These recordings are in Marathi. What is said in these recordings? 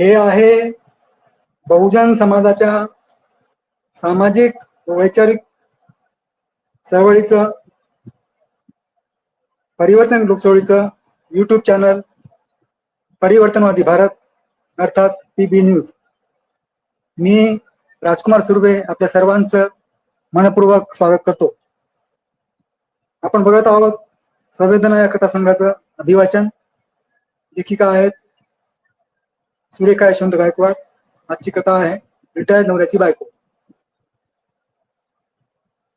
हे आहे बहुजन समाजाच्या सामाजिक वैचारिक चळवळीचं परिवर्तन लोकचळवळीचं युट्यूब चॅनल परिवर्तनवादी भारत अर्थात पीबी न्यूज मी राजकुमार सुर्वे आपल्या सर्वांचं मनपूर्वक स्वागत करतो. आपण बघत आहोत संवेदना या कथासंघाचं अभिवाचन. लेखिका आहेत सुरेखा यशवंत गायकवाड आजची कथा आहे रिटायर्ड नवऱ्याची बायको.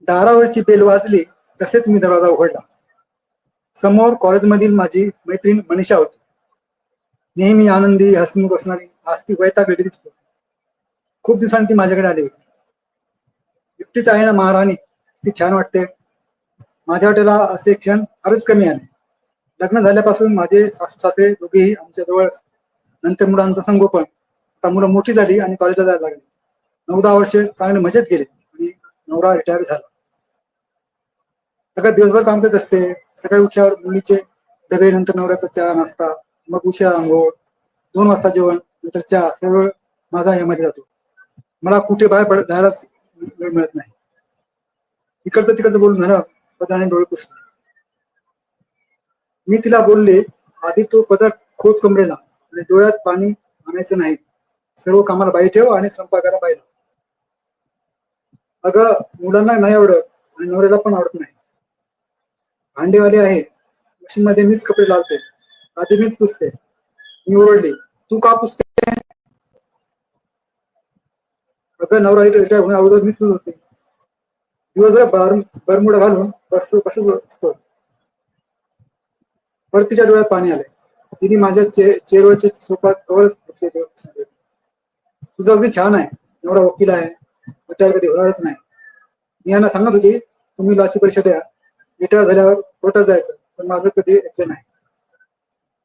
दारावरची बेल वाजली तसेच मी दरवाजा उघडला. समोर कॉलेजमधील माझी मैत्रीण मनीषा होती. नेहमी आनंदी हसमुख असणारी आज ती वैताग वेगळीच होती. खूप दिवसांनी ती माझ्याकडे आली होती. एकटीच आहे ना महाराणी ती छान वाटते. माझ्या हॉटेला असे क्षण फारच कमी आले. लग्न झाल्यापासून माझे सासू सासरे दोघेही आमच्या जवळ नंतर मुलांचं संगोपन. आता मुलं मोठी झाली आणि कॉलेजला जायला लागली. नऊ दहा वर्षे चांगले मजेत गेले आणि नवरा रिटायर झाला. सगळं दिवसभर काम करत असते. सकाळी उठल्यावर मुलीचे डबे नंतर नवऱ्याचा चहा नाश्ता मग उशिरा आंघोळ दोन वाजता जेवण नंतर चहा सर्व माझा यामध्ये जातो. मला कुठे बाहेर पडत जायलाच वेळ मिळत नाही. इकडचं तिकडचं बोलून झालं पदराने डोळे पुसले. मी तिला बोलले आधी तो पदर खोच कमरेला. आणि डोळ्यात पाणी आणायचं नाही. सर्व कामाला बाई ठेव आणि स्वयंपाकाला बाईला अगं मुलांना नाही आवडत आणि नवऱ्याला पण आवडत नाही. भांडेवाले आहे. मशीन मध्ये मीच कपडे लावते. आधी मीच पुसते. मी ओरडली. तू का पुसते? अगं नवरा रिटायर होण्या अगोदर मीच पुसत होते. दिवसभर बरमुडा घालून बसतो कसं बसतो. परतीच्या तिच्या डोळ्यात पाणी आले तिने माझ्या चे चेअरवरचे सोफा कवरच तुझं अगदी छान आहे. एवढा वकील आहे. रिटायर कधी होणारच नाही. मी यांना सांगत होती तुम्ही लॉची परीक्षा द्या. रिटायर झाल्यावर कोर्टात जायचं. पण माझं कधी ऐकलं नाही.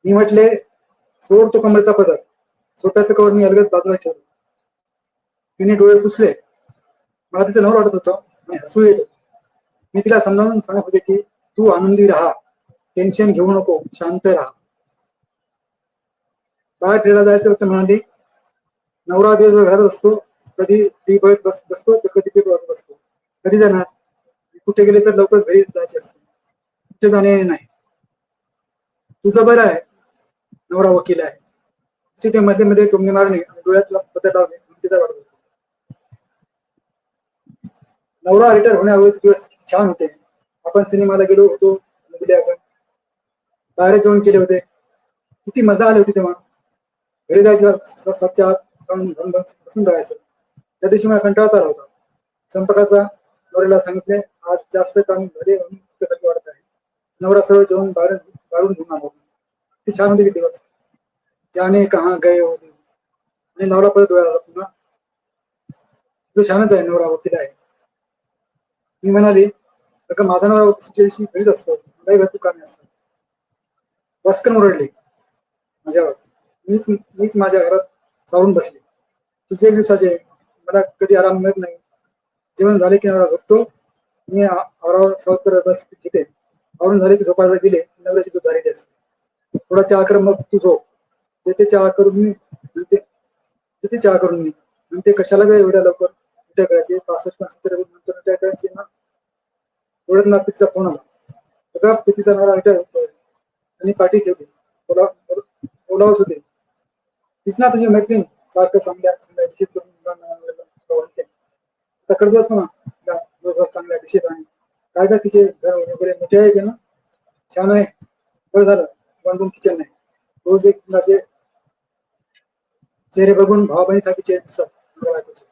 मी म्हटले सोड तो कमरेचा पदर. सोप्याचं कवर मी अलगद बाजूला ठेवलं. तिने डोळे पुसले. मला तिचं नवर वाटत होतं. आणि हसू येत मी तिला समजावून सांगत होते की तू आनंदी राहा. टेन्शन घेऊ नको. शांत राहा. बाहेर फिरायला जायचं होतं म्हणाले. नवरा दिवस घरात असतो. कधी टी बस बसतो तर कधी टी बस बसतो. कधी जाणार? कुठे गेले तर लवकर घरी जायचे असते. कुठे जाणे नाही. तुझं बरं आहे. नवरा वकील आहे. तिथे मध्ये मध्ये टोमणे मारणे आणि डोळ्यात पत्र लावणे तिचा वाढत असतो नवरा रिटायर होण्याअगोदरचे दिवस छान होते. आपण सिनेमाला गेलो होतो गेले असं बाहेर जेवण केले होते. किती मजा आली होती तेव्हा. घरी जायचं सातच्या आत बसून राहायचं. त्या दिवशी मला कंटाळा आला होता. संपर्काचा नवऱ्याला सांगितले आज जास्त काम घरी वाढत आहे. नवरा सर्व जेवण बाहेर बाहेरून घेऊन आला होता. ती छान होती दिवस. जाने कहा गए हो आणि नवरा परत डोळ्याला पुन्हा तो छानच आहे नवरा वकील आहे. मी म्हणाली अगं माझा नवरा वकील दिवशी घरीच असतो. मलाही भरपूर कामे असतात. बसकन ओरडली माझ्यावर. मीच मीच माझ्या घरात सावरून बसले. तुझे एक दिवसाचे मला कधी आराम मिळत नाही. जेवण झाले की नवरा झोपतो. मी आवरा सावत्र बस घेते. आवरून झाले की झोपायला गेले नवऱ्याची तू झालेली असते थोडा चहा कर मग तू झोप. देते चहा करून मी देते चहा करून मी. म्हणते कशाला काय एवढ्या लवकर? रिटायर करायचे पासष्ट सत्तर नंतर रिटायर करायचे ना? एवढ्यात ना पितीचा फोन आला. बघा पितीचा नवरा रिटायर होतो आणि पाठी ठेवली. ओला बोलावत होते. तीच ना तुझी मैत्रीण सारखं चांगल्या चांगल्या डिशेत करून मुलांना वगैरे आवडते आता करतोच म्हणा दिवसभर चांगल्या डिशेत आणि काय काय तिचे घर वगैरे मोठे आहे की ना? छान आहे. बरं झालं. वन रूम किचन नाही. रोज एक मुलाचे चेहरे बघून भावा बहिणी सारखे चेहरे दिसतात. बायकोचे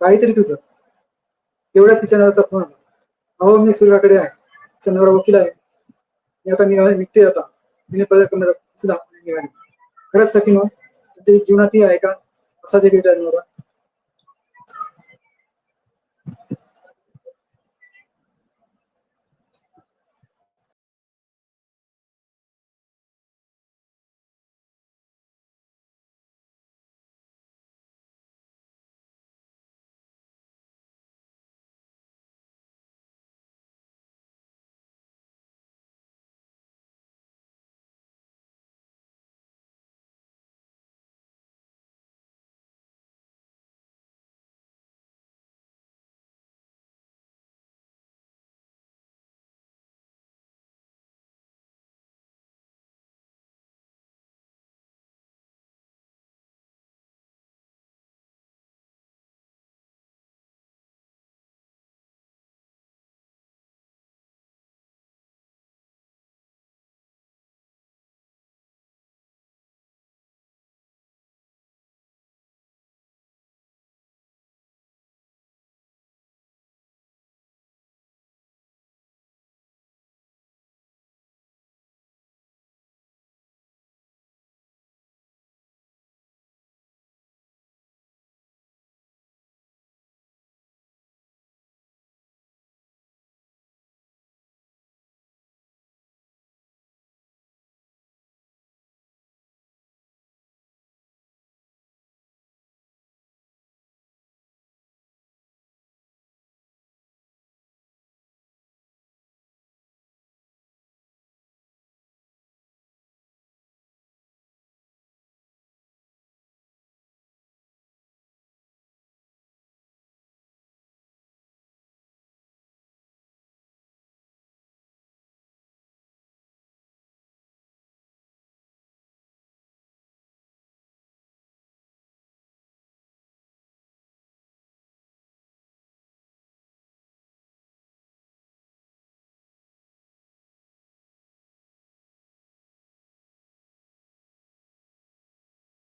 काहीतरी तुझं. तेवढ्यात तिच्या फोन आला. अहो मी सूर्याकडे आहे. तिचा नवरा वकील आहे. मी आता निघाले निघते आता. तिने पदर कमरेला खरंच सखी मग? जीवनातही आहे का? असाच एक रिटर्न नवरा